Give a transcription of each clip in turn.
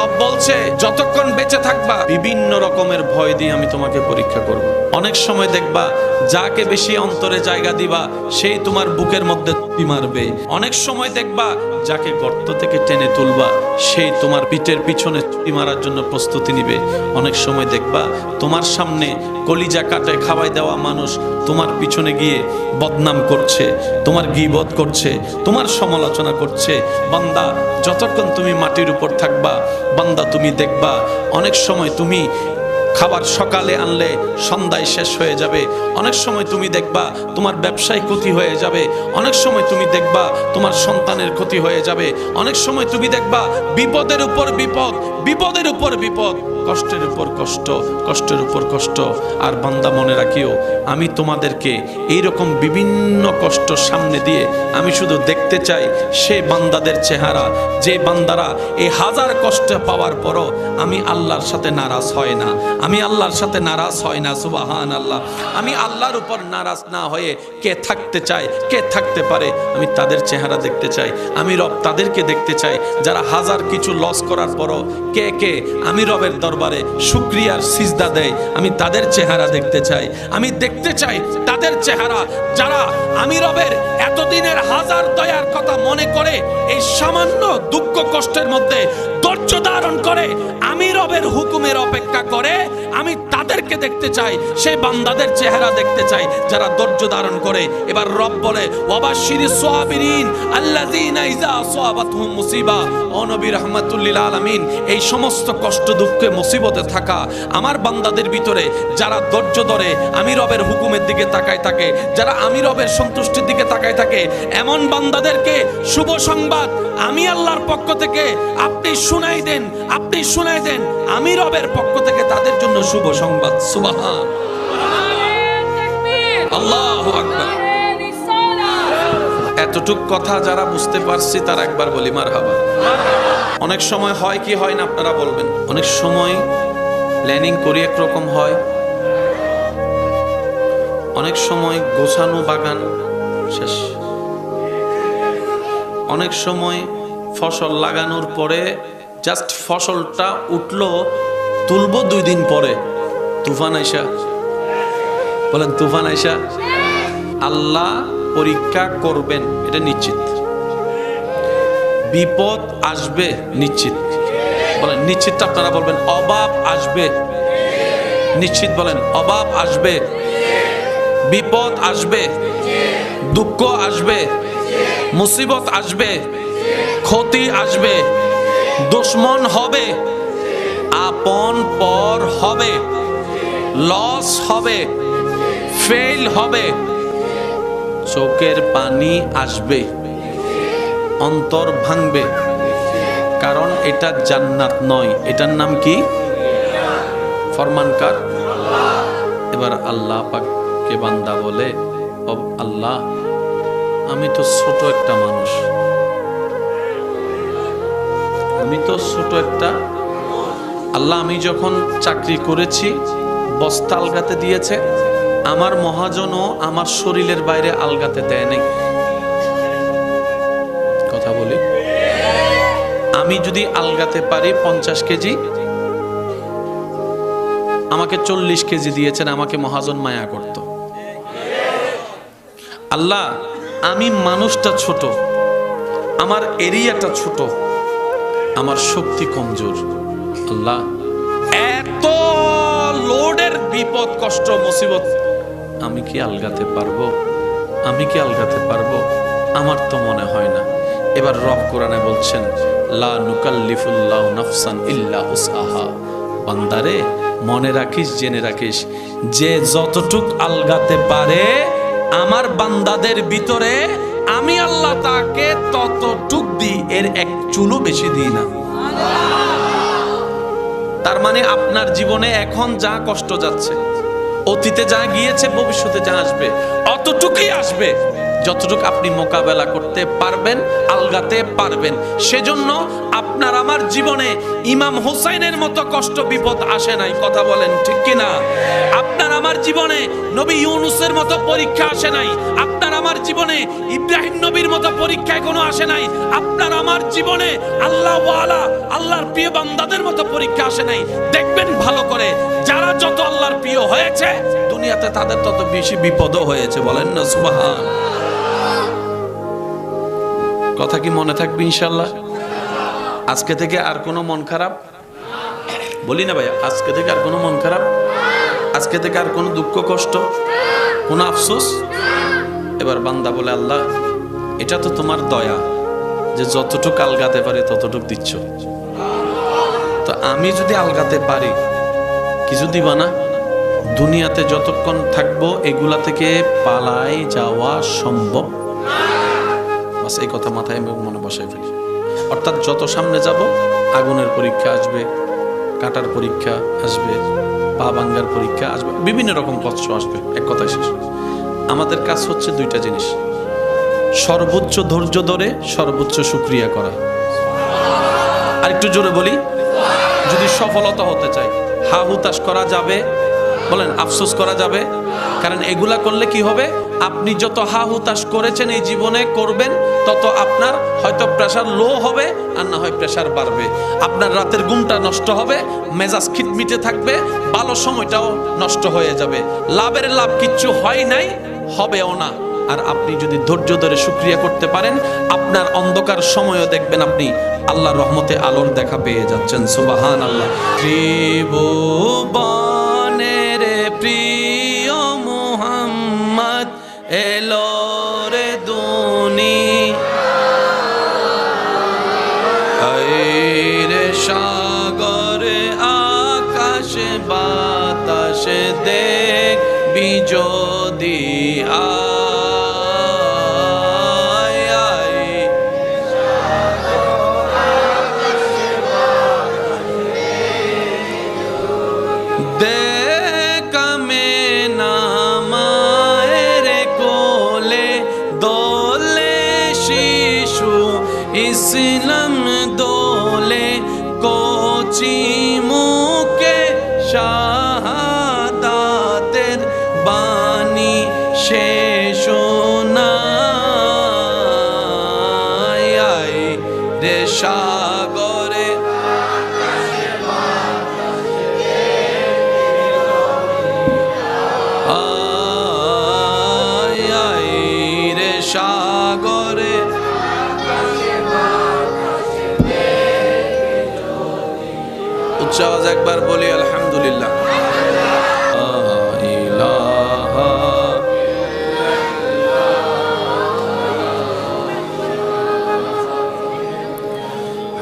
রব বলছে, যতক্ষণ বেঁচে থাকবা, বিভিন্ন রকমের ভয় দিয়ে আমি তোমাকে পরীক্ষা করব। অনেক সময় দেখবা, যাকে বেশি অন্তরে জায়গা দিবা, সেই তোমার বুকের মধ্যে তুই মারবে। অনেক সময় দেখবা, যাকে গর্ত থেকে টেনে তুলবা, সেই তোমার পিঠের পিছনে চুরি মারার জন্য প্রস্তুতি নিবে। অনেক সময় দেখবা, তোমার সামনে কলিজা কাটে খাওয়াই দেওয়া মানুষ তোমার পিছনে গিয়ে বদনাম করছে, তোমার গিবত করছে, তোমার সমালোচনা করছে। বান্দা, যতক্ষণ তুমি মাটির উপর থাকবা বান্দা তুমি দেখবা, অনেক সময় তুমি খাবার সকালে আনলে সন্ধ্যায় শেষ হয়ে যাবে, অনেক সময় তুমি দেখবা তোমার ব্যবসায় ক্ষতি হয়ে যাবে, অনেক সময় তুমি দেখবা তোমার সন্তানের ক্ষতি হয়ে যাবে, অনেক সময় তুমি দেখবা বিপদের উপর বিপদ, বিপদের উপর বিপদ। কষ্টের উপর কষ্ট, কষ্টের উপর কষ্ট। আর বান্দা মনে রাখিও, আমি তোমাদেরকে এইরকম বিভিন্ন কষ্ট সামনে দিয়ে আমি শুধু দেখতে চাই সে বান্দাদের চেহারা। যে বান্দারা এই হাজার কষ্ট পাওয়ার পরও আমি আল্লাহর সাথে নারাজ হয় না। আমি আল্লাহর সাথে নারাজ হয় না সুবাহান আল্লাহ আমি আল্লাহর উপর নারাজ না হয়ে কে থাকতে চায়, কে থাকতে পারে, আমি তাদের চেহারা দেখতে চাই। আমি রব তাদেরকে দেখতে চাই, যারা হাজার কিছু লস করার পরও কে কে? আমি রবের দরবারে শুক্রিয়ার সিজদা দেয় আমি তাদের চেহারা দেখতে চাই। আমি দেখতে চাই তাদের চেহারা যারা আমি রবের এতদিনের হাজার দয়ার কথা মনে করে, এই সামান্য দুঃখ কষ্টের মধ্যে ধৈর্য ধারণ করে, আমি রবের হুকুমের অপেক্ষা করে, আমি তাদেরকে দেখতে চাই, সেই বান্দাদের চেহারা দেখতে চাই, যারা ধৈর্য ধারণ করে। এবার রব বলে ওয়াবাশিরি সাবিরিন আল্লাযীনা ইযা আসাবাতহুম মুসিবা। ও নবী রাহমাতুল্লিল আলামিন, এই সমস্ত কষ্ট, দুঃখে, মুসিবতে থাকা আমার বান্দাদের ভিতরে, যারা ধৈর্য ধরে আমি রবের হুকুমের দিকে তাকায় থাকে, যারা আমি রবের সন্তুষ্টির দিকে তাকায় থাকে, এমন বান্দাদেরকে শুভ সংবাদ আমি আল্লাহর পক্ষ থেকে আপনি শুনাই দেন, আপনি শুনাই দেন, আমি রবের পক্ষ থেকে তাদের জন্য শুভ সংবাদ। আকবার। এতটুক কথা যারা বুঝতে পারছি, তারা একবার বলি মার হাবা অনেক সময় হয় কি, হয় না, আপনারা বলবেন। অনেক সময় প্ল্যানিং করি একরকম হয়। অনেক সময় গোছানো বাগান, শেষ। অনেক সময় ফসল লাগানোর পরে জাস্ট ফসলটা উঠল, তুলবো দুই দিন পরে। তুফান আইসা বলেন তুফান আইসা আল্লাহ পরীক্ষা করবেন এটা নিশ্চিত বিপদ আসবে নিশ্চিত বলেন নিশ্চিতটা আপনারা বলবেন, অভাব আসবে। নিশ্চিত বলেন, অভাব আসবে। বিপদ আসবে। দুঃখ আসবে। মুসিবত আসবে। ক্ষতি আসবে। দুশ্মন হবে। আপন পর হবে। লস হবে ফেল হবে। চোখের পানি আসবে, অন্তর ভাঙবে। কারণ এটা জান্নাত নয়। এটার নাম কি? ফরমানকার এবার আল্লাহ পাককে বান্দা বলে "ও আল্লাহ, আমি তো ছোট একটা মানুষ। আমি তো ছোট একটা, আল্লাহ, আমি যখন চাকরি করেছি বস্তা আলগাতে দিয়েছে। আমার মহাজনও আমার শরীরের বাইরে আলগাতে দেয় নাই। কথা বলি। আমি যদি আলগাতে পারি পঞ্চাশ কেজি, আমাকে চল্লিশ কেজি দিয়েছেন, আমাকে মহাজন মায়া করত। আল্লাহ, আমি মানুষটা ছোট, আমার এরিয়াটা ছোট, আমার শক্তি কমজোর। আল্লাহ এত লোডের বিপদ, কষ্ট, মুসিবত, আমি কি আলগাতে পারব? আমি কি আলগাতে পারব? আমার তো মনে হয় না। এবার রব কোরআনে বলছেন, লা নুকাল্লিফুল্লাহ নাফসান ইল্লা উসআহা। বান্দারে, মনে রাখিস, জেনে রাখিস, যে যতটুক আলগাতে পারে, আমার বান্দাদের ভিতরে আমি আল্লাহ তাকে ততটুক দিই, এর এক চুলও বেশি দিই না। তার মানে আপনার জীবনে এখন যা কষ্ট যাচ্ছে, অতীতে যা গিয়েছে, ভবিষ্যতে যা আসবে, অতটুকুই আসবে। যতটুকু আপনি মোকাবেলা করতে পারবেন, আলগাতে পারবেন। সেজন্য আপনার আমার জীবনে ইমাম হোসাইনের মতো কষ্ট, বিপদ আসে নাই, কথা বলেন ঠিক কিনা? আপনার আমার জীবনে নবী ইউনুসের মতো পরীক্ষা আসে নাই, আপনার আমার জীবনে ইব্রাহিম নবীর মতো পরীক্ষায় কোনো আসে নাই, আপনার আমার জীবনে আল্লাহ ওয়ালা, আল্লাহর প্রিয় বান্দাদের মতো পরীক্ষা আসে নাই। দেখবেন ভালো করে, যারা যত আল্লাহর প্রিয় হয়েছে, দুনিয়াতে তাদের তত বেশি বিপদও হয়েছে, বলেন না, সুবহান। কথা কি মনে থাকবে ইনশাল্লাহ আজকে থেকে আর কোনো মন খারাপ? বলি না ভাইয়া, আজকে থেকে আর কোনো মন খারাপ? আজকে থেকে আর কোনো দুঃখ, কষ্ট, কোনো আফসোস? এবার বান্দা বলে, আল্লাহ, এটা তো তোমার দয়া যে যতটুক আলগাতে পারে ততটুক দিচ্ছ। তো আমি যদি আলগাতে পারি কিছু দিবা না? দুনিয়াতে যতক্ষণ থাকব, এগুলা থেকে পালাই যাওয়া সম্ভব বাস এই কথা মাথায় আমি মনে বসাই ফেলি। অর্থাৎ যত সামনে যাব, আগুনের পরীক্ষা আসবে, কাটার পরীক্ষা আসবে, পা ভাঙ্গার পরীক্ষা আসবে, বিভিন্ন রকম কষ্ট আসবে, এক কথায় শেষ। আমাদের কাজ হচ্ছে দুইটা জিনিস। সর্বোচ্চ ধৈর্য ধরে, সর্বোচ্চ সুক্রিয়া করা। আরেকটু জোরে বলি, যদি সফলতা হতে চাই, হা হুতাশ করা যাবে বলেন, আফসোস করা যাবে? কারণ এগুলা করলে কি হবে? আপনি যত হা হুতাশ করেছেন এই জীবনে, করবেন, তত আপনার হয়তো প্রেশার লো হবে আর না হয় প্রেশার বাড়বে। আপনার রাতের ঘুমটা নষ্ট হবে, মেজাজ খিটমিটে থাকবে, ভালো সময়টাও নষ্ট হয়ে যাবে। লাভের লাভ কিচ্ছু হয় নাই, হবেও না। আর আপনি যদি ধৈর্য ধরে সুক্রিয়া করতে পারেন, আপনার অন্ধকার সময়ও দেখবেন আপনি আল্লাহর রহমতে আলোর দেখা পেয়ে যাচ্ছেন। সুবাহান আল্লাহ ত্রিভুবনের প্রিয় মোহাম্মদ এলো রে দুনি। রে সাগরে আকাশে বাতাসে দেখ বিজদি আয় इस्लम दोले कोची मुके शाह একবার বলি আলহামদুলিল্লাহ লা ইলাহা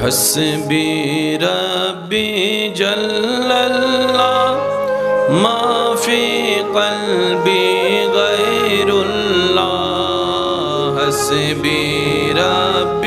حسبي ربي جل الله ما في قلبي غير الله حسبي ربي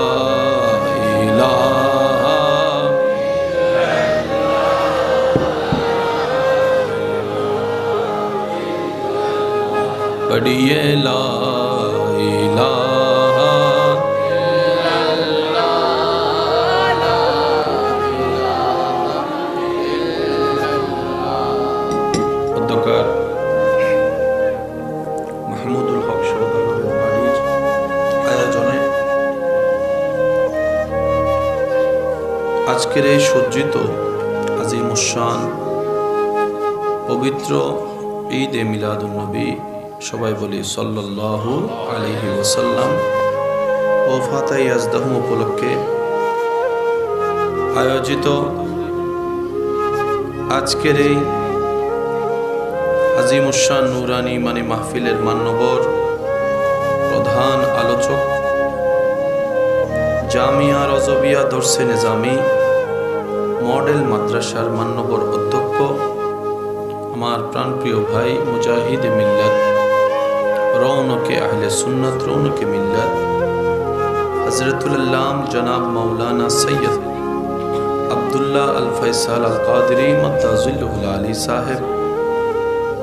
দাঁড়িয়ে লাইলা আজকের এই সজ্জিত আজিমুসান পবিত্র ঈদে মিলাদুল নবী সবাই বলি, সাল্লাল্লাহু আলাইহি ওয়াসাল্লাম। ও ফাতাই আজদাহম উপলক্ষে আয়োজিত আজকের এই আজিমুসান নুরানি মানে মাহফিলের মান্যবর প্রধান আলোচক জামিয়া রজবিয়া দর্শে নিজামি মডেল মাদ্রাসার মান্যবর অধ্যক্ষ, আমার প্রাণপ্রিয় ভাই মুজাহিদ মিল্লাত। রৌনকে আহলে সুন্নত রৌনকে মিল্লাত হজরতুল্লাম জনাব মৌলানা সৈয়দ আবদুল্লাহ আল ফৈসাল আল কাদরি মদ্দাজুল্লুল আলী সাহেব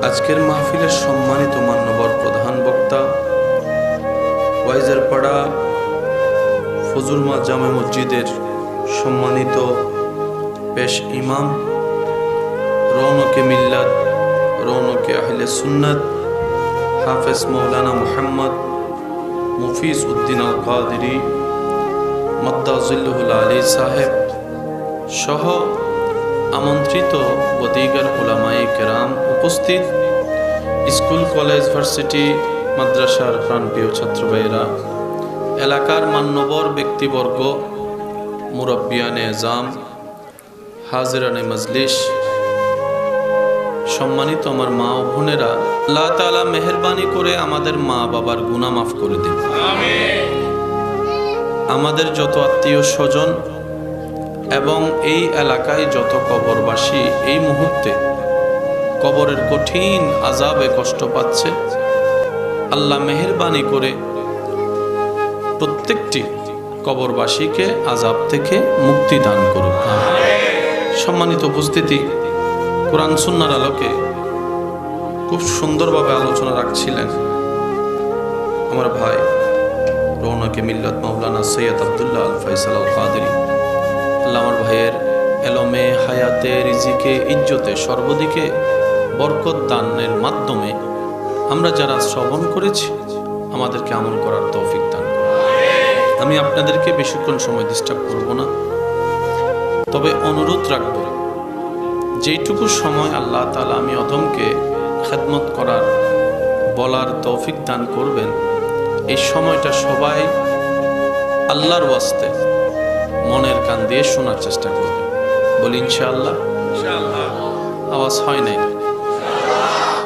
আজকের মাহফিলের সম্মানিত মান্যবর প্রধান বক্তা ওয়াইজার পাড়া ফজুলমা জামে মসজিদের সম্মানিত পেশ ইমাম রৌনকে মিল্লাত রৌনকে আহলে সুন্নত হাফেজ মৌলানা মোহাম্মদ মুফিজ উদ্দিন আল কাদিরি মদ্দাজুল্লুল আলী সাহেব সহ আমন্ত্রিত বদিগার ওলামাই কেরাম উপস্থিত স্কুল, কলেজ, ভার্সিটি, মাদ্রাসার প্রাণপ্রিয় ছাত্রভাইরা এলাকার মান্যবর ব্যক্তিবর্গ মুরব্বিয়ানে এজাম হাজিরানে মজলিস সম্মানিত আমার মা ও বোনেরা আল্লাহ তাআলা মেহরবানি করে আমাদের মা বাবার গুনাহ মাফ করে দিন। আমাদের যত আত্মীয় স্বজন এবং এই এলাকায় যত কবরবাসী এই মুহূর্তে কবরের কঠিন আজাবে কষ্ট পাচ্ছে আল্লাহ মেহরবানি করে প্রত্যেকটি কবরবাসীকে আজাব থেকে মুক্তি দান করুক। সম্মানিত উপস্থিতি কোরআন সুন্নার আলোকে খুব সুন্দরভাবে আলোচনা রাখছিলেন আমার ভাই রৌনকে মিল্লাত মাওলানা সৈয়দ আবদুল্লাহ আল ফৈসাল আল কাদেরি। আল্লাহ আমার ভাইয়ের এলমে, হায়াতে, রিজিকে, ইজ্জতে সর্বদিকে বরকত দানের মাধ্যমে আমরা যারা শ্রবণ করেছি, আমাদেরকে আমল করার তৌফিক দান আমি আপনাদেরকে বেশিক্ষণ সময় ডিস্টার্ব করব না। তবে অনুরোধ রাখব যেইটুকু সময় আল্লাহ তালা আমি অদমকে খেদমত করার বলার তৌফিক দান করবেন এই সময়টা সবাই আল্লাহর ওয়াস্তে মনের কান দিয়ে শোনার চেষ্টা করবেন। বলি ইনশাআল্লাহ। আওয়াজ হয় নাই?